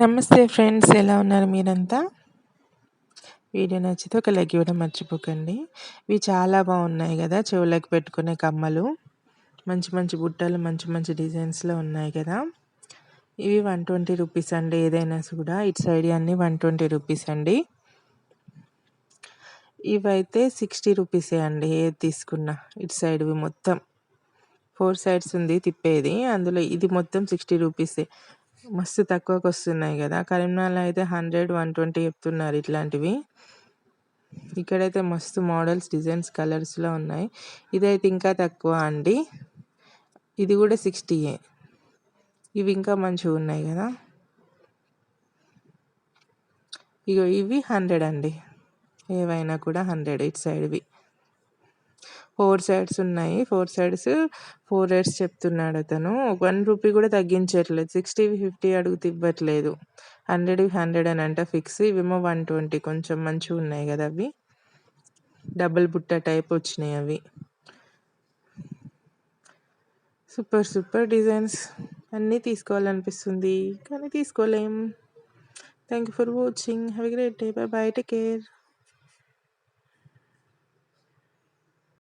నమస్తే ఫ్రెండ్స్ ఎలా ఉన్నారు మీరంతా? వీడియో నచ్చితే ఒక లైక్ ఇవ్వడం మర్చిపోకండి. ఇవి చాలా బాగున్నాయి కదా చెవులకు పెట్టుకునే కమ్మలు. మంచి మంచి బుట్టలు మంచి మంచి డిజైన్స్లో ఉన్నాయి కదా. ఇవి వన్ ట్వంటీ రూపీస్ అండి ఏదైనా కూడా. ఇటు సైడ్ అన్నీ వన్ ట్వంటీ రూపీస్ అండి. ఇవైతే సిక్స్టీ రూపీసే అండి ఏది తీసుకున్నా. ఇటు సైడ్వి మొత్తం. ఫోర్ సైడ్స్ ఉంది తిప్పేది అందులో ఇది మొత్తం సిక్స్టీ రూపీసే. మస్తు తక్కువకి వస్తున్నాయి కదా. కరీంనగర్లో అయితే హండ్రెడ్ వన్ ట్వంటీ చెప్తున్నారు ఇట్లాంటివి. ఇక్కడైతే మస్తు మోడల్స్ డిజైన్స్ కలర్స్లో ఉన్నాయి. ఇదైతే ఇంకా తక్కువ అండి. ఇది కూడా సిక్స్టీయే. ఇవి ఇంకా మంచిగా ఉన్నాయి కదా. ఇగో ఇవి హండ్రెడ్ అండి. ఏవైనా కూడా హండ్రెడ్ ఇటు సైడ్వి. ఫోర్ సైడ్స్ ఉన్నాయి. ఫోర్ సైడ్స్ ఫోర్ రేట్స్ చెప్తున్నాడు అతను. వన్ రూపీ కూడా తగ్గించట్లేదు. సిక్స్టీ ఫిఫ్టీ అడుగుతూ ఇవ్వట్లేదు. హండ్రెడ్ హండ్రెడ్ అని అంట ఫిక్స్. ఇవేమో వన్ ట్వంటీ కొంచెం మంచిగా ఉన్నాయి కదా అవి. డబుల్ బుట్ట టైప్ వచ్చినాయి అవి. Super super designs. అన్నీ తీసుకోవాలనిపిస్తుంది. కానీ తీసుకోలేం. Thank you for watching. Have great day. Bye bye take care.